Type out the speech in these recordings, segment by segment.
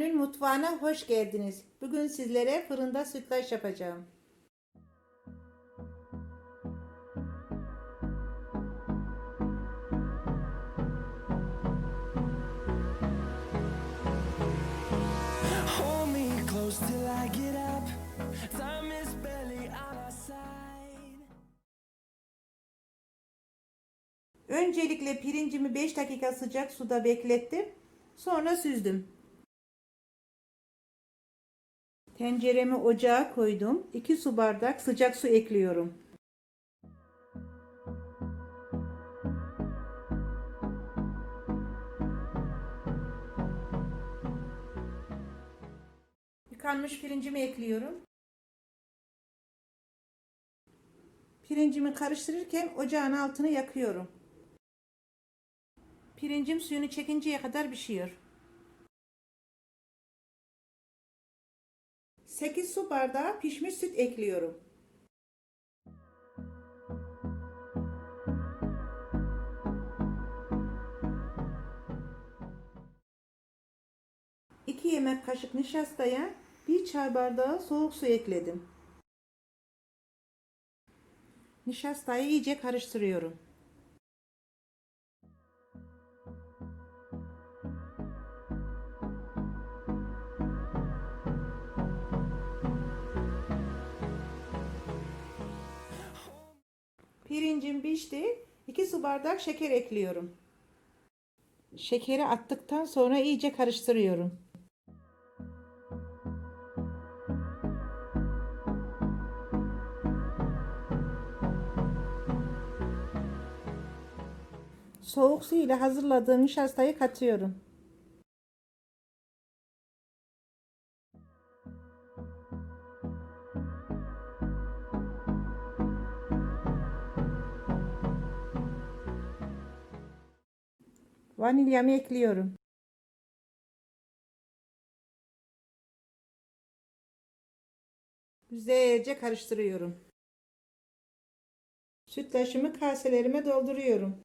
mutfağına hoş geldiniz. Bugün sizlere fırında sütlaç yapacağım. Öncelikle pirincimi 5 dakika sıcak suda beklettim. Sonra süzdüm. Tenceremi ocağa koydum. 2 su bardak sıcak su ekliyorum. Yıkanmış pirincimi ekliyorum. Pirincimi karıştırırken ocağın altını yakıyorum. Pirincim suyunu çekinceye kadar pişiyor. 8 su bardağı pişmiş süt ekliyorum. İki yemek kaşık nişastaya bir çay bardağı soğuk su ekledim. Nişastayı iyice karıştırıyorum. Pirincim pişti. 2 su bardak şeker ekliyorum. Şekeri attıktan sonra iyice karıştırıyorum. Soğuk su ile hazırladığım nişastayı katıyorum. Vanilyamı ekliyorum. Güzelce karıştırıyorum. Sütlaçımı kaselerime dolduruyorum.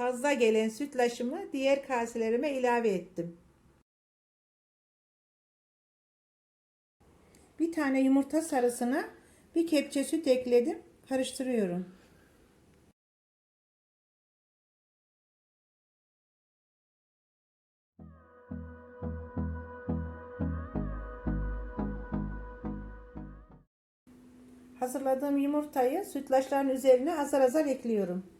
Fazla gelen sütlaçımı diğer kaselerime ilave ettim. Bir tane yumurta sarısına bir kepçe süt ekledim. Karıştırıyorum. Hazırladığım yumurtayı sütlaçların üzerine azar azar ekliyorum.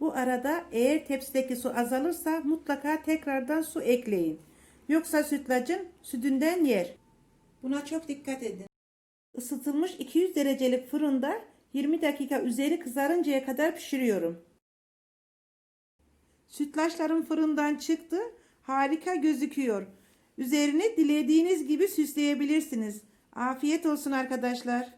Bu arada eğer tepsideki su azalırsa mutlaka tekrardan su ekleyin. Yoksa sütlacın sütünden yer. Buna çok dikkat edin. Isıtılmış 200 derecelik fırında 20 dakika üzeri kızarıncaya kadar pişiriyorum. Sütlaçlarım fırından çıktı. Harika gözüküyor. Üzerine dilediğiniz gibi süsleyebilirsiniz. Afiyet olsun arkadaşlar.